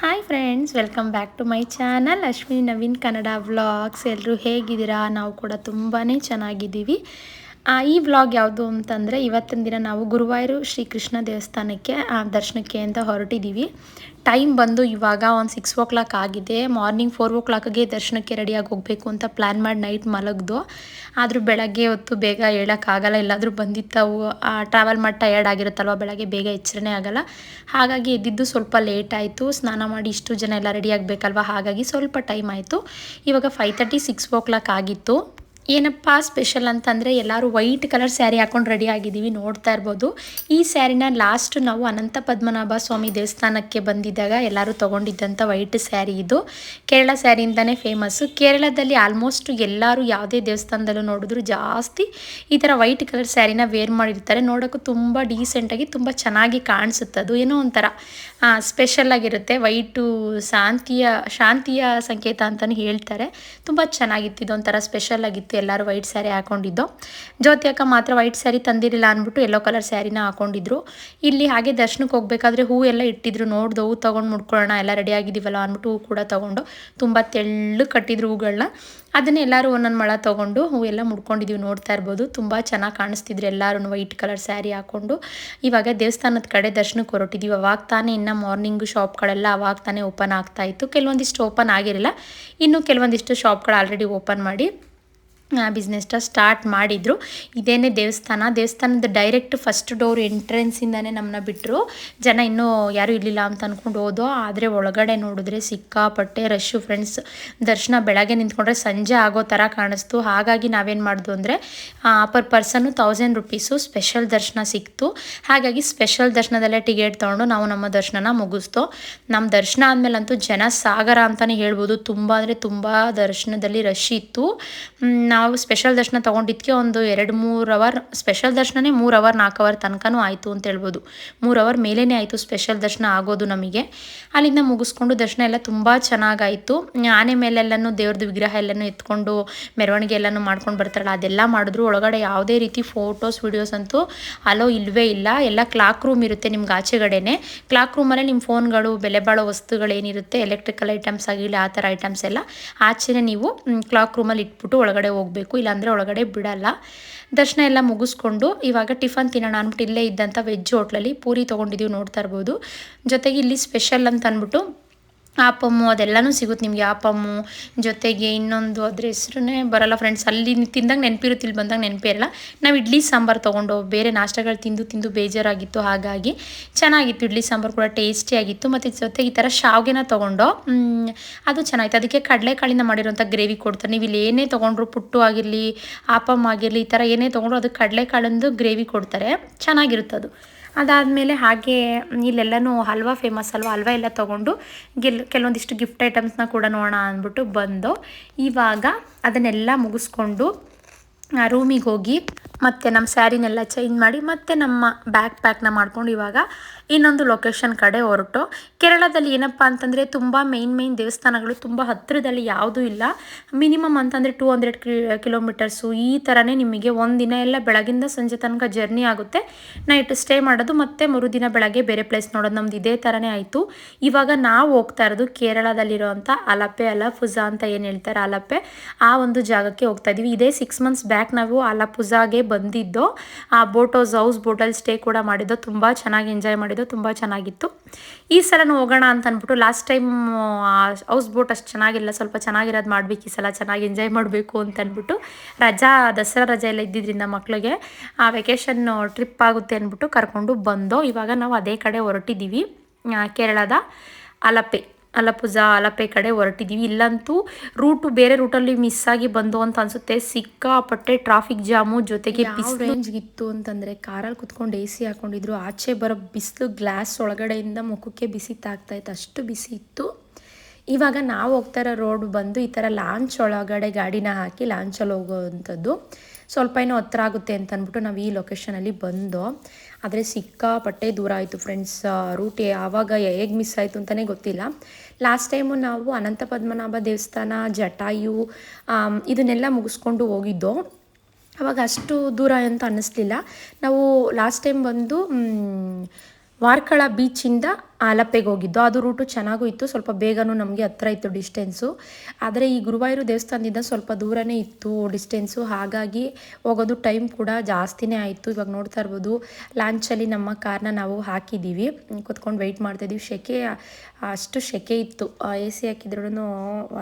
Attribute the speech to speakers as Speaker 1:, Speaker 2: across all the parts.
Speaker 1: Hi friends welcome back to my channel Ashwini Naveen Kannada vlogs ಎಲ್ಲರೂ ಹೇಗಿದ್ದೀರಾ? ನಾವು ಕೂಡ ತುಂಬಾ ಚೆನ್ನಾಗಿದ್ದೀವಿ. ಈ ವ್ಲಾಗ್ ಯಾವುದು ಅಂತಂದರೆ ಇವತ್ತಿನ ದಿನ ನಾವು ಗುರುವಾಯೂರು ಶ್ರೀ ಕೃಷ್ಣ ದೇವಸ್ಥಾನಕ್ಕೆ ದರ್ಶನಕ್ಕೆ ಅಂತ ಹೊರಟಿದ್ದೀವಿ ಟೈಮ್ ಬಂದು ಇವಾಗ ಒಂದು ಸಿಕ್ಸ್ ಓ ಕ್ಲಾಕ್ ಆಗಿದೆ. ಮಾರ್ನಿಂಗ್ ಫೋರ್ ಓ ಕ್ಲಾಕ್ಗೆ ದರ್ಶನಕ್ಕೆ ರೆಡಿಯಾಗಿ ಹೋಗಬೇಕು ಅಂತ ಪ್ಲ್ಯಾನ್ ಮಾಡಿ ನೈಟ್ ಮಲಗ್ದು. ಆದರೂ ಬೆಳಗ್ಗೆ ಹೊತ್ತು ಬೇಗ ಹೇಳೋಕ್ಕಾಗಲ್ಲ ಎಲ್ಲಾದರೂ ಬಂದಿತ್ತವು ಟ್ರಾವೆಲ್ ಮಾಡಿ ಟಯರ್ಡ್ ಆಗಿರುತ್ತಲ್ವ, ಬೆಳಗ್ಗೆ ಬೇಗ ಎಚ್ಚರನೇ ಆಗಲ್ಲ. ಹಾಗಾಗಿ ಎದ್ದಿದ್ದು ಸ್ವಲ್ಪ ಲೇಟ್ ಆಯಿತು. ಸ್ನಾನ ಮಾಡಿ ಇಷ್ಟು ಜನ ಎಲ್ಲ ರೆಡಿ ಆಗಬೇಕಲ್ವ? ಹಾಗಾಗಿ ಸ್ವಲ್ಪ ಟೈಮ್ ಆಯಿತು. ಇವಾಗ five thirty six o'clock ಆಗಿತ್ತು. ಏನಪ್ಪ ಸ್ಪೆಷಲ್ ಅಂತಂದರೆ ಎಲ್ಲರೂ ವೈಟ್ ಕಲರ್ ಸ್ಯಾರಿ ಹಾಕೊಂಡು ರೆಡಿ ಆಗಿದ್ದೀವಿ, ನೋಡ್ತಾ ಇರ್ಬೋದು. ಈ ಸ್ಯಾರಿನ ಲಾಸ್ಟ್ ನಾವು ಅನಂತ ಪದ್ಮನಾಭ ಸ್ವಾಮಿ ದೇವಸ್ಥಾನಕ್ಕೆ ಬಂದಿದ್ದಾಗ ಎಲ್ಲರೂ ತೊಗೊಂಡಿದ್ದಂಥ ವೈಟ್ ಸ್ಯಾರಿ ಇದು. ಕೇರಳ ಸ್ಯಾರಿಯಿಂದನೇ ಫೇಮಸ್ಸು ಕೇರಳದಲ್ಲಿ ಆಲ್ಮೋಸ್ಟ್ ಎಲ್ಲರೂ ಯಾವುದೇ ದೇವಸ್ಥಾನದಲ್ಲೂ ನೋಡಿದ್ರು ಜಾಸ್ತಿ ಈ ಥರ ವೈಟ್ ಕಲರ್ ಸ್ಯಾರಿನ ವೇರ್ ಮಾಡಿರ್ತಾರೆ. ನೋಡೋಕ್ಕೂ ತುಂಬ ಡೀಸೆಂಟಾಗಿ ತುಂಬ ಚೆನ್ನಾಗಿ ಕಾಣಿಸುತ್ತೆ. ಅದು ಏನೋ ಒಂಥರ ಸ್ಪೆಷಲ್ ಆಗಿರುತ್ತೆ. ವೈಟು ಶಾಂತಿಯ ಶಾಂತಿಯ ಸಂಕೇತ ಅಂತಲೂ ಹೇಳ್ತಾರೆ. ತುಂಬ ಚೆನ್ನಾಗಿತ್ತು, ಇದೊಂಥರ ಸ್ಪೆಷಲ್ ಆಗಿತ್ತು. ಎಲ್ಲರೂ ವೈಟ್ ಸ್ಯಾರಿ ಹಾಕೊಂಡಿದ್ದು. ಜ್ಯೋತಿ ಅಕ್ಕ ಮಾತ್ರ ವೈಟ್ ಸ್ಯಾರಿ ತಂದಿರಲಿಲ್ಲ ಅಂದ್ಬಿಟ್ಟು ಯೆಲ್ಲೋ ಕಲರ್ ಸ್ಯಾರಿನ ಹಾಕೊಂಡಿದ್ರು. ಇಲ್ಲಿ ಹಾಗೆ ದರ್ಶನಕ್ಕೆ ಹೋಗಬೇಕಾದ್ರೆ ಹೂ ಎಲ್ಲ ಇಟ್ಟಿದ್ರು. ನೋಡ್ದು ಹೂ ತೊಗೊಂಡು ಮುಡ್ಕೊಳ್ಳೋಣ ಎಲ್ಲ ರೆಡಿ ಆಗಿದ್ದೀವಲ್ಲ ಅಂದ್ಬಿಟ್ಟು ಹೂ ಕೂಡ ತೊಗೊಂಡು ತುಂಬ ತೆಳ್ಳು ಕಟ್ಟಿದ್ರು ಹೂಗಳನ್ನ ಅದನ್ನೇ ಎಲ್ಲರೂ ಒಂದೊಂದು ಮಳ ತೊಗೊಂಡು ಹೂ ಎಲ್ಲ ಮುಡ್ಕೊಂಡಿದ್ದೀವಿ ನೋಡ್ತಾ ಇರ್ಬೋದು. ತುಂಬ ಚೆನ್ನಾಗಿ ಕಾಣಿಸ್ತಿದ್ರು ಎಲ್ಲರೂ ವೈಟ್ ಕಲರ್ ಸ್ಯಾರಿ ಹಾಕ್ಕೊಂಡು ಇವಾಗ ದೇವಸ್ಥಾನದ ಕಡೆ ದರ್ಶನಕ್ಕೆ ಹೊರಟಿದ್ದೀವಿ ಅವಾಗ ತಾನೇ ಇನ್ನು ಮಾರ್ನಿಂಗು ಶಾಪ್ಗಳೆಲ್ಲ ಅವಾಗ ತಾನೇ ಓಪನ್ ಆಗ್ತಾ ಇತ್ತು. ಕೆಲವೊಂದಿಷ್ಟು ಓಪನ್ ಆಗಿರಲಿಲ್ಲ. ಇನ್ನು ಕೆಲವೊಂದಿಷ್ಟು ಶಾಪ್ಗಳು ಆಲ್ರೆಡಿ ಓಪನ್ ಮಾಡಿ ಬಿಸ್ನೆಸ್ನ ಸ್ಟಾರ್ಟ್ ಮಾಡಿದರು. ಇದೇನೇ ದೇವಸ್ಥಾನ, ದೇವಸ್ಥಾನದ ಡೈರೆಕ್ಟ್ ಫಸ್ಟ್ ಡೋರ್ ಎಂಟ್ರೆನ್ಸಿಂದನೇ ನಮ್ಮನ್ನ ಬಿಟ್ಟರು ಜನ ಇನ್ನೂ ಯಾರೂ ಇರಲಿಲ್ಲ ಅಂತ ಅಂದ್ಕೊಂಡು ಹೋದೋ ಆದರೆ ಒಳಗಡೆ ನೋಡಿದ್ರೆ ಸಿಕ್ಕಾಪಟ್ಟೆ ರಶ್ಶು ಫ್ರೆಂಡ್ಸ್ ದರ್ಶನ ಬೆಳಗ್ಗೆ ನಿಂತ್ಕೊಂಡ್ರೆ ಸಂಜೆ ಆಗೋ ಥರ ಕಾಣಿಸ್ತು. ಹಾಗಾಗಿ ನಾವೇನು ಮಾಡಿದ್ವು ಅಂದರೆ per person thousand rupees special ದರ್ಶನ ಸಿಕ್ತು. ಹಾಗಾಗಿ ಸ್ಪೆಷಲ್ ದರ್ಶನದಲ್ಲೇ ಟಿಕೆಟ್ ತೊಗೊಂಡು ನಾವು ನಮ್ಮ ದರ್ಶನನ ಮುಗಿಸ್ತು. ನಮ್ಮ ದರ್ಶನ ಆದಮೇಲಂತೂ ಜನ ಸಾಗರ ಅಂತಲೇ ಹೇಳ್ಬೋದು. ತುಂಬ ಅಂದರೆ ತುಂಬ ದರ್ಶನದಲ್ಲಿ ರಶ್ ಇತ್ತು. ನಾವು ಸ್ಪೆಷಲ್ ದರ್ಶನ ತೊಗೊಂಡಿದ್ದಕ್ಕೆ ಒಂದು ಎರಡು ಮೂರು ಅವರ್ ಸ್ಪೆಷಲ್ ದರ್ಶನನೇ ಮೂರು ಅವರ್ ನಾಲ್ಕು ಅವರ್ ತನಕನೂ ಆಯಿತು ಅಂತ ಹೇಳ್ಬೋದು. ಮೂರು ಅವರ್ ಮೇಲೇ ಆಯಿತು ಸ್ಪೆಷಲ್ ದರ್ಶನ ಆಗೋದು ನಮಗೆ. ಅಲ್ಲಿಂದ ಮುಗಿಸ್ಕೊಂಡು ದರ್ಶನ ಎಲ್ಲ ತುಂಬ ಚೆನ್ನಾಗಾಯಿತು. ಆನೆ ಮೇಲೆಲ್ಲನೂ ದೇವ್ರದ್ದು ವಿಗ್ರಹ ಎಲ್ಲನೂ ಎತ್ಕೊಂಡು ಮೆರವಣಿಗೆ ಎಲ್ಲನೂ ಮಾಡ್ಕೊಂಡು ಬರ್ತಾರಲ್ಲ, ಅದೆಲ್ಲ ಮಾಡಿದ್ರು. ಒಳಗಡೆ ಯಾವುದೇ ರೀತಿ ಫೋಟೋಸ್ ವಿಡಿಯೋಸ್ ಅಂತೂ ಅಲೋ ಇಲ್ಲವೇ ಇಲ್ಲ. ಎಲ್ಲ ಕ್ಲಾಕ್ ರೂಮ್ ಇರುತ್ತೆ ನಿಮ್ಗೆ ಆಚೆಗಡೆನೆ. ಕ್ಲಾಕ್ ರೂಮಲ್ಲೇ ನಿಮ್ಮ ಫೋನ್ಗಳು, ಬೆಲೆ ಬಾಳೋ ವಸ್ತುಗಳೇನಿರುತ್ತೆ ಎಲೆಕ್ಟ್ರಿಕಲ್ ಐಟಮ್ಸ್ ಆಗಿರಲಿ, ಆ ಥರ ಐಟಮ್ಸ್ ಎಲ್ಲ ಆಚೆನೇ ನೀವು ಕ್ಲಾಕ್ ರೂಮಲ್ಲಿ ಇಟ್ಬಿಟ್ಟು ಒಳಗಡೆ ಹೋಗಬೇಕು, ಇಲ್ಲಾಂದರೆ ಒಳಗಡೆ ಬಿಡಲ್ಲ. ದರ್ಶನ ಎಲ್ಲ ಮುಗಿಸ್ಕೊಂಡು ಇವಾಗ ಟಿಫನ್ ತಿನ್ನೋಣ ಅಂದ್ಬಿಟ್ಟು ಇಲ್ಲೇ ಇದ್ದಂಥ ವೆಜ್ ಹೋಟ್ಲಲ್ಲಿ ಪೂರಿ ತೊಗೊಂಡಿದ್ದೀವಿ ನೋಡ್ತಾ ಇರ್ಬೋದು. ಜೊತೆಗೆ ಇಲ್ಲಿ ಸ್ಪೆಷಲ್ ಅಂತ ಅಂದ್ಬಿಟ್ಟು ಆಪಮ್ಮು ಅದೆಲ್ಲನೂ ಸಿಗುತ್ತೆ ನಿಮಗೆ ಆಪಮ್ಮು ಜೊತೆಗೆ ಇನ್ನೊಂದು ಅದ್ರ ಹೆಸ್ರೇ ಬರಲ್ಲ ಫ್ರೆಂಡ್ಸ್ ಅಲ್ಲಿ ತಿಂದಾಗ ನೆನಪಿರುತ್ತೆ, ಇಲ್ಲಿ ಬಂದಾಗ ನೆನಪಿರಲ್ಲ ನಾವು ಇಡ್ಲಿ ಸಾಂಬಾರು ತೊಗೊಂಡು ಬೇರೆ ನಾಷ್ಟಗಳು ತಿಂದು ತಿಂದು ಬೇಜಾರಾಗಿತ್ತು, ಹಾಗಾಗಿ ಚೆನ್ನಾಗಿತ್ತು. ಇಡ್ಲಿ ಸಾಂಬಾರು ಕೂಡ ಟೇಸ್ಟಿಯಾಗಿತ್ತು ಮತ್ತು ಜೊತೆಗೆ ಈ ಥರ ಶಾವಿಗೆನ ತೊಗೊಂಡು ಅದು ಚೆನ್ನಾಗಿತ್ತು. ಅದಕ್ಕೆ ಕಡಲೆಕಾಳಿಂದ ಮಾಡಿರೋಂಥ ಗ್ರೇವಿ ಕೊಡ್ತಾರೆ. ನೀವು ಇಲ್ಲಿ ಏನೇ ತೊಗೊಂಡ್ರು ಪುಟ್ಟು ಆಗಿರಲಿ ಆಪಮ್ ಆಗಿರಲಿ, ಈ ಥರ ಏನೇ ತೊಗೊಂಡ್ರು ಅದು ಕಡಲೆಕಾಳಂದು ಗ್ರೇವಿ ಕೊಡ್ತಾರೆ. ಚೆನ್ನಾಗಿರುತ್ತೆ ಅದು ಅದಾದಮೇಲೆ ಹಾಗೆ ಇಲ್ಲೆಲ್ಲನೂ ಹಲ್ವಾ ಫೇಮಸ್ ಅಲ್ವಾ ಹಲ್ವಾ ಎಲ್ಲ ತೊಗೊಂಡು ಗೆಲ್, ಕೆಲವೊಂದಿಷ್ಟು ಗಿಫ್ಟ್ ಐಟಮ್ಸ್ನ ಕೂಡ ನೋಡೋಣ ಅಂದ್ಬಿಟ್ಟು ಬಂದು ಇವಾಗ ಅದನ್ನೆಲ್ಲ ಮುಗಿಸ್ಕೊಂಡು ರೂಮಿಗೆ ಹೋಗಿ ಮತ್ತೆ ನಮ್ಮ ಸ್ಯಾರಿನೆಲ್ಲ ಚೇಂಜ್ ಮಾಡಿ ಮತ್ತೆ ನಮ್ಮ ಬ್ಯಾಕ್ ಪ್ಯಾಕ್ನ ಮಾಡ್ಕೊಂಡು ಇವಾಗ ಇನ್ನೊಂದು ಲೊಕೇಶನ್ ಕಡೆ ಹೊರಟು. ಕೇರಳದಲ್ಲಿ ಏನಪ್ಪ ಅಂತಂದರೆ ತುಂಬ ಮೇಯ್ನ್ ಮೇಯ್ನ್ ದೇವಸ್ಥಾನಗಳು ತುಂಬ ಹತ್ತಿರದಲ್ಲಿ ಯಾವುದೂ ಇಲ್ಲ. ಮಿನಿಮಮ್ ಅಂತಂದರೆ ಟೂ ಹಂಡ್ರೆಡ್ ಕಿಲೋಮೀಟರ್ಸು ಈ ಥರನೇ ನಿಮಗೆ ಒಂದಿನ ಎಲ್ಲ ಬೆಳಗಿಂದ ಸಂಜೆ ತನಕ ಜರ್ನಿ ಆಗುತ್ತೆ. ನೈಟ್ ಸ್ಟೇ ಮಾಡೋದು ಮತ್ತೆ ಮರುದಿನ ಬೆಳಗ್ಗೆ ಬೇರೆ ಪ್ಲೇಸ್ ನೋಡೋದು ನಮ್ದು ಇದೇ ಥರನೇ ಆಯಿತು. ಇವಾಗ ನಾವು ಹೋಗ್ತಾ ಇರೋದು ಕೇರಳದಲ್ಲಿರೋವಂಥ ಅಲಪೆ, ಅಲಪುಜಾ ಅಂತ ಏನು ಹೇಳ್ತಾರೆ ಅಲಪೆ? ಆ ಒಂದು ಜಾಗಕ್ಕೆ ಹೋಗ್ತಾ ಇದೀವಿ. ಇದೇ ಸಿಕ್ಸ್ ಮಂತ್ಸ್ ಬ್ಯಾಕ್ ನಾವು ಅಲಪುಜಾಗೆ ಬಂದಿದ್ದು, ಆ ಬೋಟೋಸ್ ಹೌಸ್ ಬೋಟಲ್ಲಿ ಸ್ಟೇ ಕೂಡ ಮಾಡಿದ್ದು, ತುಂಬ ಚೆನ್ನಾಗಿ ಎಂಜಾಯ್ ಮಾಡಿದ್ದು, ತುಂಬ ಚೆನ್ನಾಗಿತ್ತು. ಈ ಸಲನೂ ಹೋಗೋಣ ಅಂತ ಅಂದ್ಬಿಟ್ಟು ಲಾಸ್ಟ್ ಟೈಮ್ ಹೌಸ್ ಬೋಟ್ ಅಷ್ಟು ಚೆನ್ನಾಗಿಲ್ಲ, ಸ್ವಲ್ಪ ಚೆನ್ನಾಗಿರೋದು ಮಾಡ್ಬೇಕು, ಈ ಸಲ ಚೆನ್ನಾಗಿ ಎಂಜಾಯ್ ಮಾಡಬೇಕು ಅಂತ ಅಂದ್ಬಿಟ್ಟು ರಜಾ, ದಸರಾ ರಜಾ ಎಲ್ಲ ಇದ್ದಿದ್ದರಿಂದ ಮಕ್ಕಳಿಗೆ ಆ ವೆಕೇಷನ್ ಟ್ರಿಪ್ ಆಗುತ್ತೆ ಅಂದ್ಬಿಟ್ಟು ಕರ್ಕೊಂಡು ಬಂದೋ, ಇವಾಗ ನಾವು ಅದೇ ಕಡೆ ಹೊರಟಿದ್ದೀವಿ ಕೇರಳದ ಅಲಪೆ. ಅಲಪುಜಾ ಅಲಪೆ ಕಡೆ ಹೊರಟಿದ್ದೀವಿ ಇಲ್ಲಂತೂ ರೂಟು ಬೇರೆ ರೂಟಲ್ಲಿ ಮಿಸ್ ಆಗಿ ಬಂದು ಅಂತ ಅನ್ಸುತ್ತೆ. ಸಿಕ್ಕಾಪಟ್ಟೆ ಟ್ರಾಫಿಕ್ ಜಾಮು ಜೊತೆಗೆ ರೇಂಜ್ಗಿತ್ತು ಅಂತಂದರೆ ಕಾರಲ್ಲಿ ಕುತ್ಕೊಂಡು ಎ ಸಿ ಹಾಕೊಂಡಿದ್ರು. ಆಚೆ ಬರೋ ಬಿಸಿಲು ಗ್ಲಾಸ್ ಒಳಗಡೆಯಿಂದ ಮುಖಕ್ಕೆ ಬಿಸಿ ತಾಗ್ತಾ ಇತ್ತು. ಅಷ್ಟು ಬಿಸಿ ಇತ್ತು. ಇವಾಗ ನಾವು ಹೋಗ್ತಾ ಇರೋ ರೋಡ್ ಬಂದು ಈ ಥರ ಲಾಂಚ್ ಒಳಗಡೆ ಗಾಡಿನ ಹಾಕಿ ಲಾಂಚಲ್ಲಿ ಹೋಗೋವಂಥದ್ದು ಸ್ವಲ್ಪ ಏನೋ ಹತ್ರ ಆಗುತ್ತೆ ಅಂತ ಅಂದ್ಬಿಟ್ಟು ನಾವು ಈ ಲೊಕೇಶನಲ್ಲಿ ಬಂದು. ಆದರೆ ಸಿಕ್ಕಾಪಟ್ಟೆ ದೂರ ಆಯಿತು ಫ್ರೆಂಡ್ಸ್ ರೂಟ್ ಯಾವಾಗ ಹೇಗೆ ಮಿಸ್ ಆಯಿತು ಅಂತಲೇ ಗೊತ್ತಿಲ್ಲ. ಲಾಸ್ಟ್ ಟೈಮು ನಾವು ಅನಂತ ಪದ್ಮನಾಭ ದೇವಸ್ಥಾನ, ಜಟಾಯು ಇದನ್ನೆಲ್ಲ ಮುಗಿಸ್ಕೊಂಡು ಹೋಗಿದ್ದೋ, ಅವಾಗ ಅಷ್ಟು ದೂರ ಅಂತ ಅನ್ನಿಸ್ಲಿಲ್ಲ. ನಾವು ಲಾಸ್ಟ್ ಟೈಮ್ ಬಂದು ವಾರ್ಕಳ ಬೀಚಿಂದ ಆಲಪ್ಪೆಗೆ ಹೋಗಿದ್ದು ಅದು ರೂಟು ಚೆನ್ನಾಗೂ ಇತ್ತು. ಸ್ವಲ್ಪ ಬೇಗನೂ ನಮಗೆ ಹತ್ರ ಇತ್ತು ಡಿಸ್ಟೆನ್ಸು ಆದರೆ ಈ ಗುರುವಾಯೂರು ದೇವಸ್ಥಾನದಿಂದ ಸ್ವಲ್ಪ ದೂರನೇ ಇತ್ತು ಡಿಸ್ಟೆನ್ಸು ಹಾಗಾಗಿ ಹೋಗೋದು ಟೈಮ್ ಕೂಡ ಜಾಸ್ತಿನೇ ಆಯಿತು. ಇವಾಗ ನೋಡ್ತಾ ಇರ್ಬೋದು ಲಾಂಚಲ್ಲಿ ನಮ್ಮ ಕಾರ್ನ ನಾವು ಹಾಕಿದ್ದೀವಿ. ಕುತ್ಕೊಂಡು ವೆಯ್ಟ್ ಮಾಡ್ತಾಯಿದ್ದೀವಿ ಸೆಕೆ ಅಷ್ಟು ಸೆಕೆ ಇತ್ತು. ಎ ಸಿ ಹಾಕಿದ್ರೂ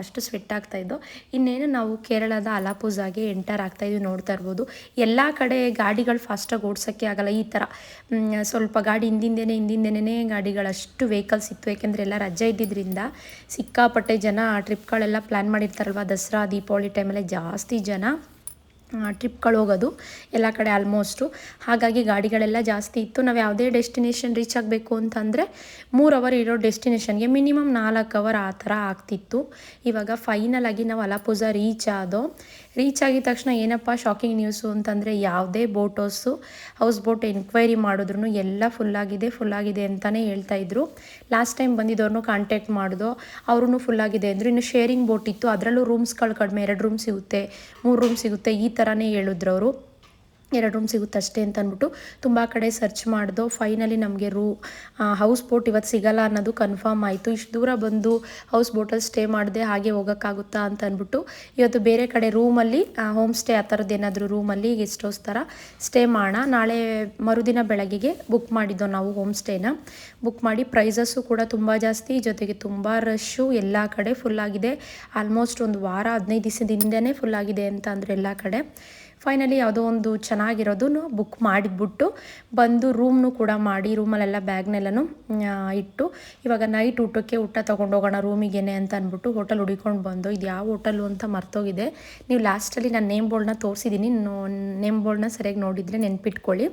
Speaker 1: ಅಷ್ಟು ಸ್ವೆಟ್ ಆಗ್ತಾಯಿದ್ದು ಇನ್ನೇನು ನಾವು ಕೇರಳದ ಅಲಾಪೂಜಾಗೆ ಎಂಟರ್ ಆಗ್ತಾಯಿದ್ವಿ ನೋಡ್ತಾ ಇರ್ಬೋದು. ಎಲ್ಲ ಕಡೆ ಗಾಡಿಗಳು ಫಾಸ್ಟಾಗಿ ಓಡ್ಸೋಕ್ಕೆ ಆಗಲ್ಲ ಈ ಥರ ಸ್ವಲ್ಪ ಗಾಡಿ ಹಿಂದಿಂದೇನೆ ಹಿಂದಿಂದೇನೆ ಗಾಡಿಗಳಷ್ಟು ವೆಹಿಕಲ್ಸ್ ಇತ್ತು. ಯಾಕೆಂದರೆ ಎಲ್ಲ ರಜೆ ಇದ್ದಿದ್ದರಿಂದ ಸಿಕ್ಕಾಪಟ್ಟೆ ಜನ ಆ ಟ್ರಿಪ್ಗಳೆಲ್ಲ ಪ್ಲ್ಯಾನ್ ಮಾಡಿರ್ತಾರಲ್ವ? ದಸರಾ, ದೀಪಾವಳಿ ಟೈಮಲ್ಲೇ ಜಾಸ್ತಿ ಜನ ಟ್ರಿಪ್ಗಳು ಹೋಗೋದು ಎಲ್ಲ ಕಡೆ ಆಲ್ಮೋಸ್ಟು ಹಾಗಾಗಿ ಗಾಡಿಗಳೆಲ್ಲ ಜಾಸ್ತಿ ಇತ್ತು. ನಾವು ಯಾವುದೇ ಡೆಸ್ಟಿನೇಷನ್ ರೀಚ್ ಆಗಬೇಕು ಅಂತಂದರೆ ಮೂರು ಅವರ್ ಇರೋ ಡೆಸ್ಟಿನೇಷನ್ಗೆ ಮಿನಿಮಮ್ ನಾಲ್ಕು ಅವರ್ ಆ ಥರ ಆಗ್ತಿತ್ತು. ಇವಾಗ ಫೈನಲ್ ಆಗಿ ನಾವು ಅಲಾಪೂಜ ರೀಚ್ ಆದೋ ರೀಚ್ ಆಗಿದ ತಕ್ಷಣ ಏನಪ್ಪ ಶಾಕಿಂಗ್ ನ್ಯೂಸು ಅಂತಂದರೆ ಯಾವುದೇ boat house house boat enquiry ಮಾಡಿದ್ರು ಎಲ್ಲ ಫುಲ್ಲಾಗಿದೆ ಫುಲ್ಲಾಗಿದೆ ಅಂತಲೇ ಹೇಳ್ತಾ ಇದ್ರು. ಲಾಸ್ಟ್ ಟೈಮ್ ಬಂದಿದ್ದವ್ರನ್ನೂ ಕಾಂಟ್ಯಾಕ್ಟ್ ಮಾಡಿದೋ ಅವ್ರೂ ಫುಲ್ಲಾಗಿದೆ ಅಂದರು. ಇನ್ನು ಶೇರಿಂಗ್ ಬೋಟ್ ಇತ್ತು, ಅದರಲ್ಲೂ ರೂಮ್ಸ್ಗಳು ಕಡಿಮೆ, ಎರಡು ರೂಮ್ ಸಿಗುತ್ತೆ ಮೂರು ರೂಮ್ ಸಿಗುತ್ತೆ ಈ ಥರನೇ ಹೇಳಿದ್ರು ಅವರು. ಎರಡು ರೂಮ್ ಸಿಗುತ್ತೆ ಅಷ್ಟೇ ಅಂತ ಅಂದ್ಬಿಟ್ಟು ತುಂಬ ಕಡೆ ಸರ್ಚ್ ಮಾಡ್ದೋ ಫೈನಲಿ ನಮಗೆ ರೂ ಹೌಸ್ ಬೋಟ್ ಇವತ್ತು ಸಿಗಲ್ಲ ಅನ್ನೋದು ಕನ್ಫರ್ಮ್ ಆಯಿತು. ಇಷ್ಟು ದೂರ ಬಂದು ಹೌಸ್ ಬೋಟಲ್ಲಿ ಸ್ಟೇ ಮಾಡಿದೆ ಹಾಗೆ ಹೋಗೋಕ್ಕಾಗುತ್ತಾ ಅಂತ ಅಂದ್ಬಿಟ್ಟು ಇವತ್ತು ಬೇರೆ ಕಡೆ ರೂಮಲ್ಲಿ ಹೋಮ್ ಸ್ಟೇ ಆ ಥರದ್ದು ಏನಾದರೂ ರೂಮಲ್ಲಿ ಗೆಸ್ಟ್ ಹೌಸ್ ಥರ ಸ್ಟೇ ಮಾಡೋಣ ನಾಳೆ ಮರುದಿನ ಬೆಳಗ್ಗೆಗೆ ಬುಕ್ ಮಾಡಿದ್ದೋ ನಾವು ಹೋಮ್ ಸ್ಟೇನ ಬುಕ್ ಮಾಡಿ ಪ್ರೈಸಸ್ಸು ಕೂಡ ತುಂಬ ಜಾಸ್ತಿ, ಜೊತೆಗೆ ತುಂಬ ರಶ್ಶು ಎಲ್ಲ ಕಡೆ ಫುಲ್ಲಾಗಿದೆ ಆಲ್ಮೋಸ್ಟ್ ಒಂದು ವಾರ, ಹದಿನೈದು ದಿವಸದಿಂದನೇ ಫುಲ್ ಫುಲ್ಲಾಗಿದೆ ಅಂತ ಅಂದರೆ ಎಲ್ಲ ಕಡೆ. ಫೈನಲಿ ಯಾವುದೋ ಒಂದು ಚೆನ್ನಾಗಿರೋದನ್ನು ಬುಕ್ ಮಾಡಿಬಿಟ್ಟು ಬಂದು ರೂಮ್ನು ಕೂಡ ಮಾಡಿ ರೂಮಲ್ಲೆಲ್ಲ ಬ್ಯಾಗ್ನೆಲ್ಲನೂ ಇಟ್ಟು, ಇವಾಗ ನೈಟ್ ಊಟಕ್ಕೆ ಊಟ ತೊಗೊಂಡೋಗೋಣ ರೂಮಿಗೇನೆ ಅಂತ ಅಂದ್ಬಿಟ್ಟು ಹೋಟೆಲ್ ಹುಡಿಕೊಂಡು ಬಂದು, ಇದು ಯಾವ ಹೋಟೆಲು ಅಂತ ಮರ್ತೋಗಿದೆ. ನೀವು ಲಾಸ್ಟಲ್ಲಿ ನಾನು ನೇಮ್ ಬೋರ್ಡ್ನ ತೋರಿಸಿದ್ದೀನಿ ನೇಮ್ ಬೋರ್ಡ್ನ ಸರಿಯಾಗಿ ನೋಡಿದರೆ ನೆನ್ಪಿಟ್ಕೊಳ್ಳಿ.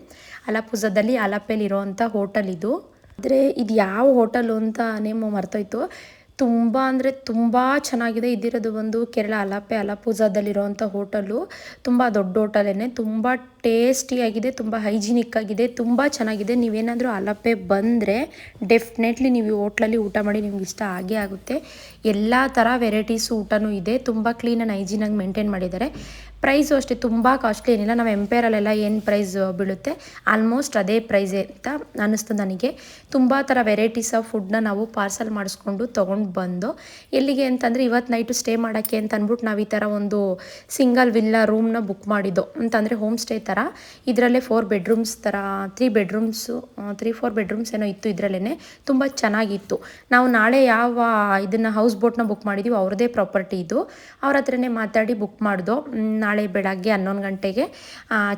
Speaker 1: ಅಲಾಪುಜದಲ್ಲಿ ಅಲಪೇಲಿರೋ ಇರೋವಂಥ ಹೋಟೆಲ್ ಇದು. ಆದರೆ ಇದು ಯಾವ ಹೋಟೆಲು ಅಂತ ನೇಮು ಮರ್ತೋಯ್ತು. ತುಂಬ ಅಂದರೆ ತುಂಬ ಚೆನ್ನಾಗಿದೆ. ಇದ್ದಿರೋದು ಒಂದು ಕೇರಳ ಅಲಾಪೆ ಅಲಾಪೂಜಾದಲ್ಲಿರೋವಂಥ ಹೋಟಲು ತುಂಬ ದೊಡ್ಡ ಹೋಟೆಲೇನೆ. ತುಂಬ ಟೇಸ್ಟಿಯಾಗಿದೆ ತುಂಬ ಹೈಜಿನಿಕ್ ಆಗಿದೆ. ತುಂಬ ಚೆನ್ನಾಗಿದೆ. ನೀವೇನಾದರೂ ಅಲಪೆ ಬಂದರೆ ಡೆಫಿನೆಟ್ಲಿ ನೀವು ಈ ಹೋಟ್ಲಲ್ಲಿ ಊಟ ಮಾಡಿ ನಿಮ್ಗೆ ಇಷ್ಟ ಆಗೇ ಆಗುತ್ತೆ. ಎಲ್ಲ ಥರ ವೆರೈಟೀಸು ಊಟನೂ ಇದೆ. ತುಂಬ ಕ್ಲೀನ್ ಆ್ಯಂಡ್ ಹೈಜಿನಾಗಿ ಮೇಂಟೈನ್ ಮಾಡಿದ್ದಾರೆ. ಪ್ರೈಸು ಅಷ್ಟೇ ತುಂಬ ಕಾಸ್ಟ್ಲಿ ಏನಿಲ್ಲ. ನಾವು ಎಂಪೈರಲ್ಲೆಲ್ಲ ಏನು ಪ್ರೈಸ್ ಬೀಳುತ್ತೆ? ಆಲ್ಮೋಸ್ಟ್ ಅದೇ ಪ್ರೈಸೇ ಅಂತ ಅನ್ನಿಸ್ತು ನನಗೆ. ತುಂಬ ಥರ ವೆರೈಟೀಸ್ ಆಫ್ ಫುಡ್ನ ನಾವು ಪಾರ್ಸಲ್ ಮಾಡಿಸ್ಕೊಂಡು ತೊಗೊಂಡು ಬಂದು, ಎಲ್ಲಿಗೆ ಅಂತಂದರೆ ಇವತ್ತು ನೈಟು ಸ್ಟೇ ಮಾಡೋಕ್ಕೆ ಅಂತ ಅಂದ್ಬಿಟ್ಟು ನಾವು ಈ ಥರ ಒಂದು ಸಿಂಗಲ್ ವಿಲ್ಲಾ ರೂಮ್ನ ಬುಕ್ ಮಾಡಿದ್ದು. ಅಂತಂದರೆ ಹೋಮ್ ಸ್ಟೇ ಥರ ಇದರಲ್ಲೇ ಫೋರ್ ಬೆಡ್ರೂಮ್ಸ್ ಥರ three bedrooms three four bedrooms ಏನೋ ಇತ್ತು ಇದರಲ್ಲೇ ತುಂಬ ಚೆನ್ನಾಗಿತ್ತು. ನಾವು ನಾಳೆ ಯಾವ ಇದನ್ನು ಹೌಸ್ ಬೋಟ್ನ ಬುಕ್ ಮಾಡಿದ್ದೀವಿ ಅವ್ರದ್ದೇ ಪ್ರಾಪರ್ಟಿ ಇದು. ಅವ್ರ ಹತ್ರನೇ ಮಾತಾಡಿ ಬುಕ್ ಮಾಡಿದೋ. ನಾಳೆ ಬೆಳಗ್ಗೆ ಹನ್ನೊಂದು ಗಂಟೆಗೆ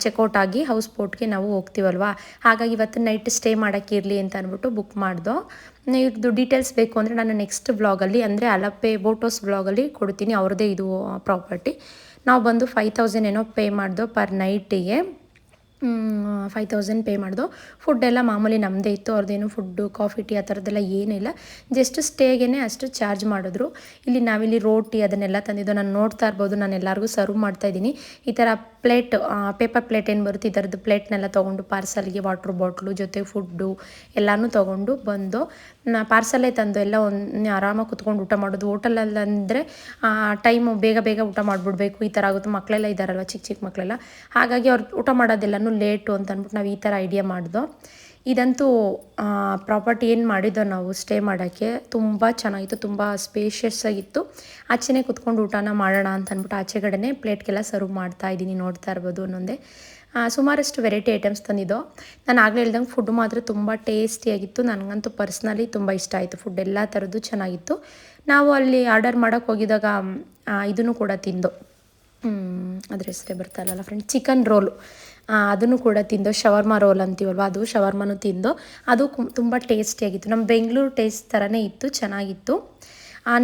Speaker 1: ಚೆಕ್ಔಟ್ ಆಗಿ ಹೌಸ್ ಬೋಟ್ಗೆ ನಾವು ಹೋಗ್ತೀವಲ್ವಾ? ಹಾಗಾಗಿ ಇವತ್ತು ನೈಟ್ ಸ್ಟೇ ಮಾಡೋಕ್ಕಿರಲಿ ಅಂತ ಅಂದ್ಬಿಟ್ಟು ಬುಕ್ ಮಾಡ್ದೋ. ಇವ್ರದ್ದು ಡೀಟೇಲ್ಸ್ ಬೇಕು ಅಂದರೆ ನಾನು ನೆಕ್ಸ್ಟ್ ಬ್ಲಾಗಲ್ಲಿ ಅಂದರೆ ಅಲಪ್ಪೆ ಬೋಟೋಸ್ ಬ್ಲಾಗಲ್ಲಿ ಕೊಡ್ತೀನಿ, ಅವ್ರದ್ದೇ ಇದು ಪ್ರಾಪರ್ಟಿ ನಾವು ಬಂದು ಫೈವ್ ತೌಸಂಡ್ ಏನೋ ಪೇ ಮಾಡ್ದೋ ಪರ್ ನೈಟಿಗೆ ಫೈವ್ ತೌಸಂಡ್ ಪೇ ಮಾಡಿದೋ. ಫುಡ್ ಎಲ್ಲ ಮಾಮೂಲಿ ನಮ್ಮದೇ ಇತ್ತು ಅವ್ರದ್ದೇನು ಫುಡ್ಡು ಕಾಫಿ ಟೀ ಆ ಥರದ್ದೆಲ್ಲ ಏನಿಲ್ಲ ಜಸ್ಟ್ ಸ್ಟೇಗೆ ಅಷ್ಟು ಚಾರ್ಜ್ ಮಾಡಿದ್ರು. ಇಲ್ಲಿ ನಾವಿಲ್ಲಿ ರೋಟಿ ಅದನ್ನೆಲ್ಲ ತಂದಿದ್ದು. ನಾನು ನೋಡ್ತಾ ಇರ್ಬೋದು, ನಾನು ಎಲ್ಲರಿಗೂ ಸರ್ವ್ ಮಾಡ್ತಾ ಇದ್ದೀನಿ. ಈ ಥರ ಪ್ಲೇಟ್ ಪೇಪರ್ ಪ್ಲೇಟ್ ಏನು ಬರುತ್ತೆ, ಈ ಥರದ್ದು ಪ್ಲೇಟ್ನೆಲ್ಲ ತೊಗೊಂಡು ಪಾರ್ಸಲ್ಗೆ ವಾಟ್ರ್ ಬಾಟ್ಲು ಜೊತೆ ಫುಡ್ಡು ಎಲ್ಲನೂ ತೊಗೊಂಡು ಬಂದು ಪಾರ್ಸಲ್ಲೇ ತಂದು ಎಲ್ಲ ಒಂದು ಆರಾಮಾಗಿ ಕುತ್ಕೊಂಡು ಊಟ ಮಾಡೋದು. ಹೋಟೆಲಲ್ಲಿ ಅಂದರೆ ಟೈಮು ಬೇಗ ಬೇಗ ಊಟ ಮಾಡಿಬಿಡ್ಬೇಕು. ಈ ಥರ ಆಗುತ್ತೆ. ಮಕ್ಕಳೆಲ್ಲ ಇದ್ದಾರಲ್ವ ಚಿಕ್ಕ ಚಿಕ್ಕ ಮಕ್ಕಳೆಲ್ಲ ಹಾಗಾಗಿ ಅವ್ರು ಊಟ ಮಾಡೋದೆಲ್ಲನೂ ಲೇಟು ಅಂತ ಅಂದ್ಬಿಟ್ಟು ನಾವು ಈ ಥರ ಐಡಿಯಾ ಮಾಡ್ದೋ ಇದಂತೂ ಪ್ರಾಪರ್ಟಿ ಏನು ಮಾಡಿದ್ದೋ ನಾವು ಸ್ಟೇ ಮಾಡೋಕ್ಕೆ ತುಂಬ ಚೆನ್ನಾಗಿತ್ತು ತುಂಬ ಸ್ಪೇಷಿಯಸ್ ಆಗಿತ್ತು. ಆಚೆನೇ ಕುತ್ಕೊಂಡು ಊಟನ ಮಾಡೋಣ ಅಂತ ಅಂದ್ಬಿಟ್ಟು ಆಚೆಗಡೆನೇ ಪ್ಲೇಟ್ಗೆಲ್ಲ ಸರ್ವ್ ಮಾಡ್ತಾ ಇದ್ದೀನಿ ನೋಡ್ತಾ ಇರ್ಬೋದು ಆ, ಸುಮಾರಷ್ಟು ವೆರೈಟಿ ಐಟಮ್ಸ್ ತಂದಿದ್ದೋ. ನಾನು ಆಗಲೇ ಹೇಳ್ದಂಗೆ ಫುಡ್ ಮಾತ್ರ ತುಂಬ ಟೇಸ್ಟಿಯಾಗಿತ್ತು ನನಗಂತೂ ಪರ್ಸ್ನಲಿ ತುಂಬ ಇಷ್ಟ ಆಯಿತು. ಫುಡ್ ಎಲ್ಲ ಥರದ್ದು ಚೆನ್ನಾಗಿತ್ತು. ನಾವು ಅಲ್ಲಿ ಆರ್ಡರ್ ಮಾಡೋಕ್ಕೆ ಹೋಗಿದಾಗ ಇದನ್ನು ಕೂಡ ತಿಂದು. ಅದ್ರ ಹೆಸರೇ ಬರ್ತಾ ಇಲ್ಲಲ್ಲ ಫ್ರೆಂಡ್ ಚಿಕನ್ ರೋಲು ಅದನ್ನು ಕೂಡ ತಿಂದು ಶವರ್ಮ ರೋಲ್ ಅಂತೀವಲ್ವ? ಅದು ಶವರ್ಮನು ತಿಂದು. ಅದು ತುಂಬ ಟೇಸ್ಟಿಯಾಗಿತ್ತು. ನಮ್ಮ ಬೆಂಗಳೂರು ಟೇಸ್ಟ್ ಥರನೇ ಇತ್ತು, ಚೆನ್ನಾಗಿತ್ತು.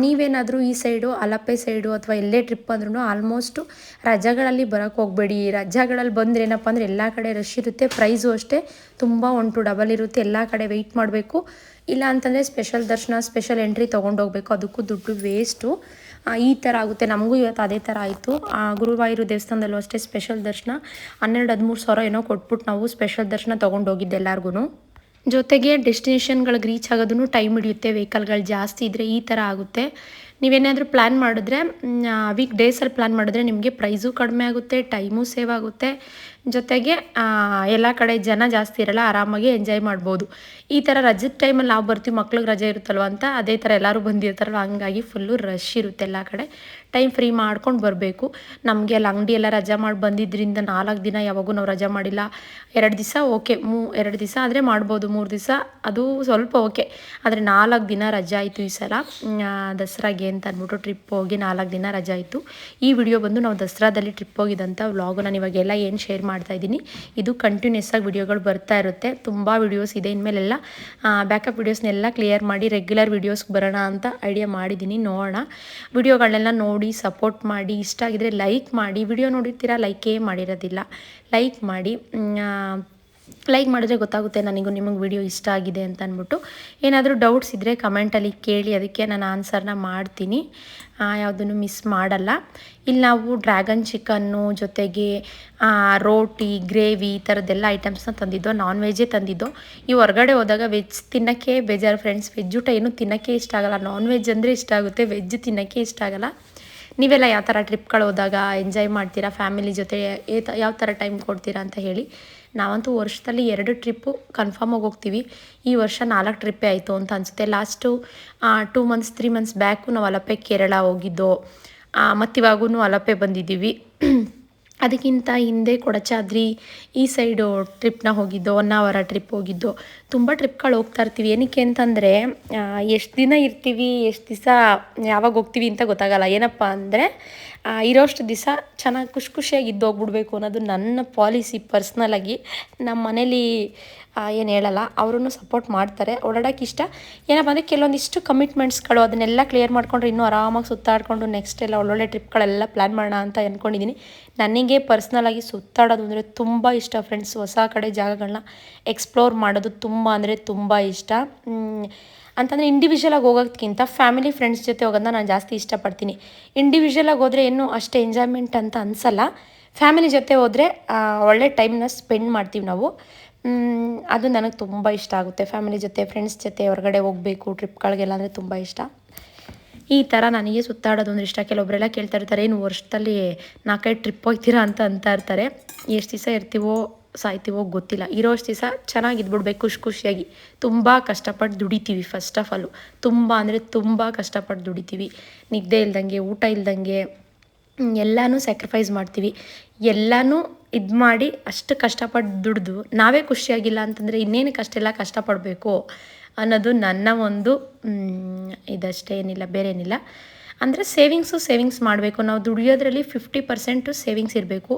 Speaker 1: ನೀವೇನಾದರೂ ಈ ಸೈಡು ಅಲಪ್ಪೆ ಸೈಡು ಅಥವಾ ಎಲ್ಲೇ ಟ್ರಿಪ್ ಅಂದ್ರೂ ಆಲ್ಮೋಸ್ಟು ರಜಗಳಲ್ಲಿ ಬರೋಕ್ಕೆ ಹೋಗಬೇಡಿ. ರಜಾಗಳಲ್ಲಿ ಬಂದರೆ ಏನಪ್ಪ ಅಂದರೆ ಎಲ್ಲ ಕಡೆ ರಶ್ ಇರುತ್ತೆ ಪ್ರೈಸು ಅಷ್ಟೇ ತುಂಬ ಒನ್ ಟು ಡಬಲ್ ಇರುತ್ತೆ. ಎಲ್ಲ ಕಡೆ ವೆಯ್ಟ್ ಮಾಡಬೇಕು. ಇಲ್ಲ ಅಂತಂದರೆ ಸ್ಪೆಷಲ್ ದರ್ಶನ ಸ್ಪೆಷಲ್ ಎಂಟ್ರಿ ತೊಗೊಂಡೋಗ್ಬೇಕು ಅದಕ್ಕೂ ದುಡ್ಡು ವೇಸ್ಟು ಈ ಥರ ಆಗುತ್ತೆ. ನಮಗೂ ಇವತ್ತು ಅದೇ ಥರ ಆಯಿತು. ಗುರುವಾಯೂರು ದೇವಸ್ಥಾನದಲ್ಲೂ ಅಷ್ಟೇ ಸ್ಪೆಷಲ್ ದರ್ಶನ. ಹನ್ನೆರಡು, ಹದಿಮೂರು ಸಾವಿರ ಏನೋ ಕೊಟ್ಬಿಟ್ಟು ನಾವು ಸ್ಪೆಷಲ್ ದರ್ಶನ ತೊಗೊಂಡೋಗಿದ್ದೆ ಎಲ್ಲರಿಗೂ ಜೊತೆಗೆ ಡೆಸ್ಟಿನೇಷನ್ಗಳಿಗೆ ರೀಚ್ ಆಗೋದನ್ನು ಟೈಮ್ ಹಿಡಿಯುತ್ತೆ. ವೆಹಿಕಲ್ಗಳು ಜಾಸ್ತಿ ಇದ್ದರೆ ಈ ಥರ ಆಗುತ್ತೆ. ನೀವೇನಾದರೂ ಪ್ಲ್ಯಾನ್ ಮಾಡಿದ್ರೆ ವೀಕ್ ಡೇಸಲ್ಲಿ ಪ್ಲ್ಯಾನ್ ಮಾಡಿದ್ರೆ ನಿಮಗೆ ಪ್ರೈಸು ಕಡಿಮೆ ಆಗುತ್ತೆ ಟೈಮು ಸೇವ್ ಆಗುತ್ತೆ. ಜೊತೆಗೆ ಎಲ್ಲ ಕಡೆ ಜನ ಜಾಸ್ತಿ ಇರಲ್ಲ, ಆರಾಮಾಗಿ ಎಂಜಾಯ್ ಮಾಡ್ಬೋದು. ಈ ಥರ ರಜದ ಟೈಮಲ್ಲಿ ನಾವು ಬರ್ತೀವಿ, ಮಕ್ಳಿಗೆ ರಜೆ ಇರುತ್ತಲ್ವ ಅಂತ, ಅದೇ ಥರ ಎಲ್ಲರೂ ಬಂದಿರ್ತಾರಲ್ಲ, ಹಂಗಾಗಿ ಫುಲ್ಲು ರಶ್ ಇರುತ್ತೆ ಎಲ್ಲ ಕಡೆ. ಟೈಮ್ ಫ್ರೀ ಮಾಡ್ಕೊಂಡು ಬರಬೇಕು. ನಮಗೆ ಅಲ್ಲಿ ಅಂಗಡಿ ಎಲ್ಲ ರಜಾ ಮಾಡಿ ಬಂದಿದ್ದರಿಂದ ನಾಲ್ಕು ದಿನ ಯಾವಾಗೂ ನಾವು ರಜಾ ಮಾಡಿಲ್ಲ. ಎರಡು ದಿವಸ ಓಕೆ ಮೂ, ಎರಡು ದಿವಸ ಆದರೆ ಮಾಡ್ಬೋದು, ಮೂರು ದಿವಸ, ಅದು ಸ್ವಲ್ಪ ಓಕೆ ಆದರೆ ನಾಲ್ಕು ದಿನ ರಜಾ ಆಯಿತು ಈ ಸಲ ದಸರಾಗೆ. ಅಂತ ಅಂದ್ಬಿಟ್ಟು ಟ್ರಿಪ್ ಹೋಗಿ ನಾಲ್ಕು ದಿನ ರಜಾ ಇತ್ತು. ಈ ವಿಡಿಯೋ ಬಂದು ನಾವು ದಸರಾದಲ್ಲಿ ಟ್ರಿಪ್ ಹೋಗಿದ್ದಂಥ ವ್ಲಾಗು ನಾನು ಇವಾಗೆಲ್ಲ ಏನು ಶೇರ್ ಮಾಡ್ತಾ ಇದ್ದೀನಿ. ಇದು ಕಂಟಿನ್ಯೂಸ್ ಆಗಿ ವಿಡಿಯೋಗಳು ಬರ್ತಾ ಇರುತ್ತೆ. ತುಂಬ ವಿಡಿಯೋಸ್ ಇದೆ. ಇನ್ಮೇಲೆಲ್ಲ ಬ್ಯಾಕಪ್ ವೀಡಿಯೋಸ್ನೆಲ್ಲ ಕ್ಲಿಯರ್ ಮಾಡಿ ರೆಗ್ಯುಲರ್ ವಿಡಿಯೋಸ್ಗೆ ಬರೋಣ ಅಂತ ಐಡಿಯಾ ಮಾಡಿದ್ದೀನಿ. ನೋಡೋಣ. ವಿಡಿಯೋಗಳನ್ನೆಲ್ಲ ನೋಡಿ ಸಪೋರ್ಟ್ ಮಾಡಿ. ಇಷ್ಟ ಆಗಿದ್ರೆ ಲೈಕ್ ಮಾಡಿ. ವಿಡಿಯೋ ನೋಡಿರ್ತೀರಾ? ಲೈಕೇ ಮಾಡಿರೋದಿಲ್ಲ. ಲೈಕ್ ಮಾಡಿ. ಲೈಕ್ ಮಾಡಿದ್ರೆ ಗೊತ್ತಾಗುತ್ತೆ ನನಗೂ ನಿಮಗೆ ವಿಡಿಯೋ ಇಷ್ಟ ಆಗಿದೆ ಅಂತ ಅಂದ್ಬಿಟ್ಟು. ಏನಾದರೂ ಡೌಟ್ಸ್ ಇದ್ದರೆ ಕಮೆಂಟಲ್ಲಿ ಕೇಳಿ, ಅದಕ್ಕೆ ನಾನು ಆನ್ಸರ್ನ ಮಾಡ್ತೀನಿ. ಯಾವುದನ್ನು ಮಿಸ್ ಮಾಡಲ್ಲ. ಇಲ್ಲಿ ನಾವು ಡ್ರ್ಯಾಗನ್ ಚಿಕನ್ನು ಜೊತೆಗೆ ರೋಟಿ ಗ್ರೇವಿ ಈ ಥರದ್ದೆಲ್ಲ ಐಟಮ್ಸ್ನ ತಂದಿದ್ದೋ ನಾನ್ ವೆಜ್ಜೇ ತಂದಿದ್ದೋ, ಈ ಹೊರಗಡೆ ಹೋದಾಗ ವೆಜ್ ತಿನ್ನೋಕ್ಕೆ ಬೇಜಾರು ಫ್ರೆಂಡ್ಸ್ ವೆಜ್ ಊಟ ಏನು ತಿನ್ನೋಕ್ಕೆ ಇಷ್ಟ ಆಗಲ್ಲ. ನಾನ್ ವೆಜ್ ಅಂದರೆ ಇಷ್ಟ ಆಗುತ್ತೆ ವೆಜ್ ತಿನ್ನೋಕ್ಕೆ ಇಷ್ಟ ಆಗಲ್ಲ. ನೀವೆಲ್ಲ ಯಾವ ಥರ ಟ್ರಿಪ್ಗಳು ಹೋದಾಗ ಎಂಜಾಯ್ ಮಾಡ್ತೀರಾ? ಫ್ಯಾಮಿಲಿ ಜೊತೆ ಯಾವ ಥರ ಟೈಮ್ ಕೊಡ್ತೀರಾ ಅಂತ ಹೇಳಿ. ನಾವಂತೂ ವರ್ಷದಲ್ಲಿ ಎರಡು ಟ್ರಿಪ್ಪು ಕನ್ಫರ್ಮ್ ಆಗಿ ಹೋಗ್ತೀವಿ. ಈ ವರ್ಷ ನಾಲ್ಕು ಟ್ರಿಪ್ಪೇ ಆಯಿತು ಅಂತ ಅನಿಸುತ್ತೆ. Last two months three months back ನಾವು ಅಲಪೆ ಕೇರಳ ಹೋಗಿದ್ದೋ ಮತ್ತು ಇವಾಗೂ ಅಲಪೆ ಬಂದಿದ್ದೀವಿ. ಅದಕ್ಕಿಂತ ಹಿಂದೆ ಕೊಡಚಾದ್ರಿ ಈ ಸೈಡು ಟ್ರಿಪ್ನ ಹೋಗಿದ್ದೋ ಅವರ ಟ್ರಿಪ್ ಹೋಗಿದ್ದೋ, ತುಂಬ ಟ್ರಿಪ್ಗಳು ಹೋಗ್ತಾ ಇರ್ತೀವಿ. ಏನಕ್ಕೆ ಅಂತಂದರೆ ಎಷ್ಟು ದಿನ ಇರ್ತೀವಿ, ಎಷ್ಟು ದಿವಸ ಯಾವಾಗ ಹೋಗ್ತೀವಿ ಅಂತ ಗೊತ್ತಾಗಲ್ಲ. ಏನಪ್ಪ ಅಂದರೆ ಇರೋಷ್ಟು ದಿವಸ ಚೆನ್ನಾಗಿ ಖುಷಿ ಖುಷಿಯಾಗಿ ಇದ್ದು ಹೋಗ್ಬಿಡ್ಬೇಕು ಅನ್ನೋದು ನನ್ನ ಪಾಲಿಸಿ ಪರ್ಸ್ನಲಾಗಿ ನಮ್ಮ ಮನೇಲಿ ಏನು ಹೇಳಲ್ಲ ಅವ್ರೂ ಸಪೋರ್ಟ್ ಮಾಡ್ತಾರೆ. ಓಡಾಡೋಕೆ ಇಷ್ಟ. ಏನಪ್ಪ ಅಂದರೆ ಕೆಲವೊಂದಿಷ್ಟು ಕಮಿಟ್ಮೆಂಟ್ಸ್ಗಳು ಅದನ್ನೆಲ್ಲ ಕ್ಲಿಯರ್ ಮಾಡಿಕೊಂಡ್ರೆ ಇನ್ನೂ ಆರಾಮಾಗಿ ಸುತ್ತಾಡಿಕೊಂಡು ನೆಕ್ಸ್ಟ್ ಎಲ್ಲ ಒಳ್ಳೊಳ್ಳೆ ಟ್ರಿಪ್ಗಳೆಲ್ಲ ಪ್ಲ್ಯಾನ್ ಮಾಡೋಣ ಅಂತ ಅಂದ್ಕೊಂಡಿದ್ದೀನಿ ನನಗೆ ಪರ್ಸ್ನಲಾಗಿ ಸುತ್ತಾಡೋದು ಅಂದರೆ ತುಂಬ ಇಷ್ಟ ಫ್ರೆಂಡ್ಸ್ ಹೊಸ ಕಡೆ ಜಾಗಗಳನ್ನ ಎಕ್ಸ್ಪ್ಲೋರ್ ಮಾಡೋದು ತುಂಬ ಅಂದರೆ ತುಂಬ ಇಷ್ಟ. ಅಂತಂದರೆ ಇಂಡಿವಿಜುವಲಾಗಿ ಹೋಗೋದಕ್ಕಿಂತ ಫ್ಯಾಮಿಲಿ ಫ್ರೆಂಡ್ಸ್ ಜೊತೆ ಹೋಗೋದನ್ನ ನಾನು ಜಾಸ್ತಿ ಇಷ್ಟಪಡ್ತೀನಿ. ಇಂಡಿವಿಜುವಲಾಗಿ ಹೋದರೆ ಏನು ಅಷ್ಟೇ ಎಂಜಾಯ್ಮೆಂಟ್ ಅಂತ ಅನಿಸಲ್ಲ. ಫ್ಯಾಮಿಲಿ ಜೊತೆ ಹೋದರೆ ಒಳ್ಳೆ ಟೈಮ್ನ ಸ್ಪೆಂಡ್ ಮಾಡ್ತೀವಿ ನಾವು. ಅದು ನನಗೆ ತುಂಬ ಇಷ್ಟ ಆಗುತ್ತೆ. ಫ್ಯಾಮಿಲಿ ಜೊತೆ ಫ್ರೆಂಡ್ಸ್ ಜೊತೆ ಹೊರಗಡೆ ಹೋಗಬೇಕು ಟ್ರಿಪ್ಗಳಿಗೆಲ್ಲ ಅಂದರೆ ತುಂಬ ಇಷ್ಟ. ಈ ಥರ ನನಗೆ ಸುತ್ತಾಡೋದು ಒಂದು ಇಷ್ಟ. ಕೆಲವೊಬ್ಬರೆಲ್ಲ ಕೇಳ್ತಾ ಇರ್ತಾರೆ, ಏನು ವರ್ಷದಲ್ಲಿ ನಾಲ್ಕೈದು ಟ್ರಿಪ್ ಹೋಗ್ತೀರಾ ಅಂತ ಅಂತ ಇರ್ತಾರೆ. ಎಷ್ಟು ದಿವಸ ಇರ್ತೀವೋ, ಸಾಯ್ತೀವೋ ಗೊತ್ತಿಲ್ಲ. ಇರೋಷ್ಟು ದಿವಸ ಚೆನ್ನಾಗಿದ್ಬಿಡ್ಬೇಕು, ಖುಷಿ ಖುಷಿಯಾಗಿ. ತುಂಬ ಕಷ್ಟಪಟ್ಟು ದುಡಿತೀವಿ ಫಸ್ಟ್ ಆಫ್ ಆಲು ತುಂಬ ಅಂದರೆ ತುಂಬ ಕಷ್ಟಪಟ್ಟು ದುಡಿತೀವಿ. ನಿದ್ದೆ ಇಲ್ದಂಗೆ, ಊಟ ಇಲ್ದಂಗೆ ಎಲ್ಲನೂ ಸ್ಯಾಕ್ರಿಫೈಸ್ ಮಾಡ್ತೀವಿ. ಎಲ್ಲನೂ ಇದು ಮಾಡಿ ಅಷ್ಟು ಕಷ್ಟಪಟ್ಟು ದುಡ್ದು ನಾವೇ ಖುಷಿಯಾಗಿಲ್ಲ ಅಂತಂದರೆ ಇನ್ನೇನಕ್ಕೆ ಅಷ್ಟೆಲ್ಲ ಕಷ್ಟಪಡಬೇಕು ಅನ್ನೋದು ನನ್ನ ಒಂದು ಇದಷ್ಟೇ ಏನಿಲ್ಲ, ಬೇರೆ ಏನಿಲ್ಲ. ಅಂದರೆ ಸೇವಿಂಗ್ಸು ಸೇವಿಂಗ್ಸ್ ಮಾಡಬೇಕು. ನಾವು ದುಡಿಯೋದ್ರಲ್ಲಿ ಫಿಫ್ಟಿ ಪರ್ಸೆಂಟು ಸೇವಿಂಗ್ಸ್ ಇರಬೇಕು.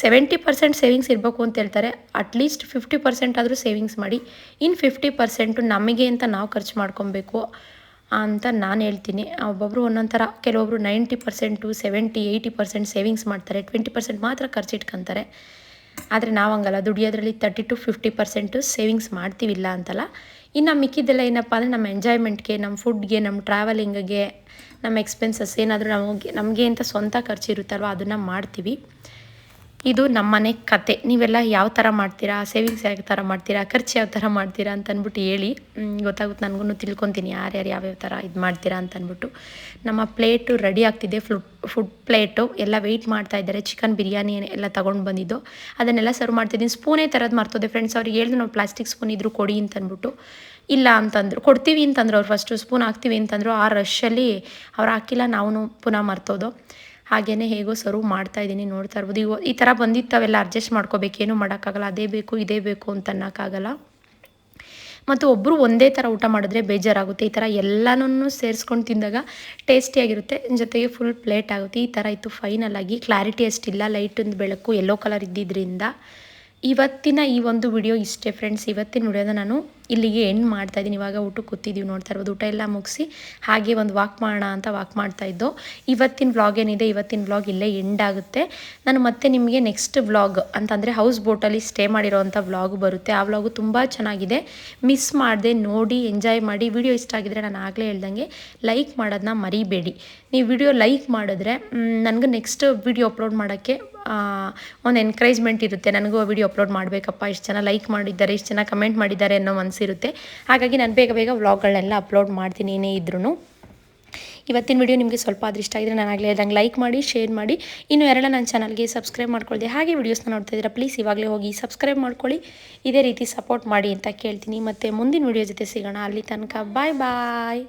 Speaker 1: ಸೆವೆಂಟಿ ಪರ್ಸೆಂಟ್ ಸೇವಿಂಗ್ಸ್ ಇರಬೇಕು ಅಂತ ಹೇಳ್ತಾರೆ. ಅಟ್ಲೀಸ್ಟ್ ಫಿಫ್ಟಿ ಪರ್ಸೆಂಟ್ ಆದರೂ ಸೇವಿಂಗ್ಸ್ ಮಾಡಿ. ಇನ್ನು ಫಿಫ್ಟಿ ಪರ್ಸೆಂಟು ನಮಗೆ ಅಂತ ನಾವು ಖರ್ಚು ಮಾಡ್ಕೊಬೇಕು. ಅಂತ ನಾನು ಹೇಳ್ತೀನಿ. ಒಬ್ಬೊಬ್ಬರು ಒಂದೊಂದು ಥರ ಕೆಲವೊಬ್ಬರು ninety percent seventy eighty percent savings ಮಾಡ್ತಾರೆ. ಟ್ವೆಂಟಿ ಪರ್ಸೆಂಟ್ ಮಾತ್ರ ಖರ್ಚು ಖರ್ಚಿಟ್ಕೊತಾರೆ ಆದರೆ ನಾವು ಹಂಗಲ್ಲ. ದುಡಿಯೋದ್ರಲ್ಲಿ thirty to fifty percent savings ಮಾಡ್ತೀವಿಲ್ಲ ಅಂತಲ್ಲ. ಇನ್ನು ಮಿಕ್ಕಿದ್ದೆಲ್ಲ ಏನಪ್ಪ ಅಂದರೆ ನಮ್ಮ ಎಂಜಾಯ್ಮೆಂಟ್ಗೆ ನಮ್ಮ ಫುಡ್ಗೆ ನಮ್ಮ ಟ್ರಾವೆಲಿಂಗ್ಗೆ ನಮ್ಮ ಎಕ್ಸ್ಪೆನ್ಸಸ್ ಏನಾದರೂ ನಮಗೆ ನಮಗೆ ಅಂತ ಸ್ವಂತ ಖರ್ಚು ಇರುತ್ತಲ್ವ, ಅದನ್ನು ಮಾಡ್ತೀವಿ. ಇದು ನಮ್ಮನೆ ಕತೆ. ನೀವೆಲ್ಲ ಯಾವ ಥರ ಮಾಡ್ತೀರಾ? ಸೇವಿಂಗ್ಸ್ ಯಾವ ಥರ ಮಾಡ್ತೀರಾ? ಖರ್ಚು ಯಾವ ಥರ ಮಾಡ್ತೀರಾ ಅಂತ ಅಂದ್ಬಿಟ್ಟು ಹೇಳಿ ಗೊತ್ತಾಗುತ್ತೆ. ನನಗೂ ತಿಳ್ಕೊತೀನಿ ಯಾರ್ಯಾರು ಯಾವ್ಯಾವ ಥರ ಇದು ಮಾಡ್ತೀರಾ ಅಂತ ನಮ್ಮ ಪ್ಲೇಟು ರೆಡಿ ಆಗ್ತಿದೆ. ಫ್ಲುಡ್ ಫುಡ್ ಪ್ಲೇಟು. ಎಲ್ಲ ವೆಯ್ಟ್ ಮಾಡ್ತಾ ಇದ್ದಾರೆ. ಚಿಕನ್ ಬಿರಿಯಾನಿ ಎಲ್ಲ ತೊಗೊಂಡು ಬಂದಿದ್ದು. ಅದನ್ನೆಲ್ಲ ಸರ್ವ್ ಮಾಡ್ತಿದ್ದೀನಿ. ಸ್ಪೂನೇ ಥರದ್ದು ಮರ್ತೋದೆ. ಫ್ರೆಂಡ್ಸ್ ಅವ್ರಿಗೆ ಹೇಳಿದ್ರು ನಾವು ಪ್ಲಾಸ್ಟಿಕ್ ಸ್ಪೂನ್ ಇದ್ರು ಕೊಡಿ ಅಂತಂದ್ಬಿಟ್ಟು ಇಲ್ಲ ಅಂತಂದರು. ಕೊಡ್ತೀವಿ ಅಂತಂದ್ರು ಅವ್ರು ಫಸ್ಟು ಸ್ಪೂನ್ ಹಾಕ್ತೀವಿ ಅಂತಂದರು. ಆ ರಶಲ್ಲಿ ಅವ್ರು ಹಾಕಿಲ್ಲ. ನಾವು ಪುನಃ ಮರ್ತೋದು. ಹಾಗೆಯೇ ಹೇಗೋ ಸರ್ವ್ ಮಾಡ್ತಾ ಇದ್ದೀನಿ ನೋಡ್ತಾ ಇರ್ಬೋದು. ಈಗ ಈ ಥರ ಬಂದಿತ್ತಾವೆಲ್ಲ ಅಡ್ಜಸ್ಟ್ ಮಾಡ್ಕೋಬೇಕು. ಏನು ಮಾಡೋಕ್ಕಾಗಲ್ಲ. ಅದೇ ಬೇಕು, ಇದೇ ಬೇಕು ಅಂತ ಅನ್ನೋಕ್ಕಾಗಲ್ಲ. ಮತ್ತು ಒಬ್ಬರು ಒಂದೇ ಥರ ಊಟ ಮಾಡಿದ್ರೆ ಬೇಜಾರಾಗುತ್ತೆ. ಈ ಥರ ಎಲ್ಲನೂ ಸೇರಿಸ್ಕೊಂಡು ತಿಂದಾಗ ಟೇಸ್ಟಿಯಾಗಿರುತ್ತೆ ಜೊತೆಗೆ ಫುಲ್ ಪ್ಲೇಟ್ ಆಗುತ್ತೆ. ಈ ಥರ ಇತ್ತು ಫೈನಲ್ ಆಗಿ. ಕ್ಲಾರಿಟಿ ಅಷ್ಟಿಲ್ಲ. ಲೈಟಿಂದು ಬೆಳಕು ಯೆಲ್ಲೋ ಕಲರ್ ಇದ್ದಿದ್ದರಿಂದ ಇವತ್ತಿನ ಈ ಒಂದು ವಿಡಿಯೋ ಇಷ್ಟೇ ಫ್ರೆಂಡ್ಸ್ ಇವತ್ತಿನ ವಿಡಿಯೋನ ನಾನು ಇಲ್ಲಿಗೆ ಎಂಡ್ ಮಾಡ್ತಾ ಇದ್ದೀನಿ. ಇವಾಗ ಊಟಕ್ಕೆ ಕೂತಿದ್ದೀವಿ ನೋಡ್ತಾ ಇರ್ಬೋದು. ಊಟ ಎಲ್ಲ ಮುಗಿಸಿ ಹಾಗೆ ಒಂದು ವಾಕ್ ಮಾಡೋಣ ಅಂತ ವಾಕ್ ಮಾಡ್ತಾ ಇದ್ದೋ, ಇವತ್ತಿನ ವ್ಲಾಗ್ ಏನಿದೆ, ಇವತ್ತಿನ ವ್ಲಾಗ್ ಇಲ್ಲೇ ಎಂಡ್ ಆಗುತ್ತೆ. ನಾನು ಮತ್ತೆ ನಿಮಗೆ ನೆಕ್ಸ್ಟ್ ವ್ಲಾಗ್ ಅಂತಂದರೆ ಹೌಸ್ ಬೋಟಲ್ಲಿ ಸ್ಟೇ ಮಾಡಿರೋವಂಥ ವ್ಲಾಗ್ ಬರುತ್ತೆ. ಆ ವ್ಲಾಗು ತುಂಬ ಚೆನ್ನಾಗಿದೆ. ಮಿಸ್ ಮಾಡದೆ, ನೋಡಿ ಎಂಜಾಯ್ ಮಾಡಿ. ವಿಡಿಯೋ ಇಷ್ಟ ಆಗಿದ್ರೆ ನಾನು ಆಗಲೇ ಹೇಳ್ದಂಗೆ ಲೈಕ್ ಮಾಡೋದನ್ನ ಮರಿಬೇಡಿ. ನೀವು ವಿಡಿಯೋ ಲೈಕ್ ಮಾಡಿದ್ರೆ ನನಗೆ ನೆಕ್ಸ್ಟ್ ವಿಡಿಯೋ ಅಪ್ಲೋಡ್ ಮಾಡೋಕ್ಕೆ ಒಂದು ಎನ್ಕರೇಜ್ಮೆಂಟ್ ಇರುತ್ತೆ. ನನಗೂ ವಿಡಿಯೋ ಅಪ್ಲೋಡ್ ಮಾಡಬೇಕಪ್ಪ. ಇಷ್ಟು ಜನ ಲೈಕ್ ಮಾಡಿದ್ದಾರೆ, ಇಷ್ಟು ಜನ ಕಮೆಂಟ್ ಮಾಡಿದ್ದಾರೆ ಅನ್ನೋ ಮನಸ್ಸಿರುತ್ತೆ ಹಾಗಾಗಿ ನಾನು ಬೇಗ ಬೇಗ ವ್ಲಾಗ್ಗಳನ್ನೆಲ್ಲ ಅಪ್ಲೋಡ್ ಮಾಡ್ತೀನಿ ಏನೇ ಇದ್ರೂ ಇವತ್ತಿನ ವಿಡಿಯೋ ನಿಮಗೆ ಸ್ವಲ್ಪ ಆದ್ರೆ ಇಷ್ಟ ಆಗಿದ್ರೆ ನಾನು ಆಗಲೇ ಹೇಳ್ದಂಗೆ ಲೈಕ್ ಮಾಡಿ ಶೇರ್ ಮಾಡಿ. ಇನ್ನು ಯಾರೆಲ್ಲ ನನ್ನ ಚಾನಲ್ಗೆ ಸಬ್ಸ್ಕ್ರೈಬ್ ಮಾಡ್ಕೊಳ್ಳಿ ಹಾಗೆ ವೀಡಿಯೋಸ್ನ ನೋಡ್ತಾ ಇದ್ದೀರಾ ಪ್ಲೀಸ್ ಇವಾಗಲೇ ಹೋಗಿ ಸಬ್ಸ್ಕ್ರೈಬ್ ಮಾಡ್ಕೊಳ್ಳಿ. ಇದೇ ರೀತಿ ಸಪೋರ್ಟ್ ಮಾಡಿ ಅಂತ ಕೇಳ್ತೀನಿ. ಮತ್ತು ಮುಂದಿನ ವಿಡಿಯೋ ಜೊತೆ ಸಿಗೋಣ. ಅಲ್ಲಿ ತನಕ ಬಾಯ್ ಬಾಯ್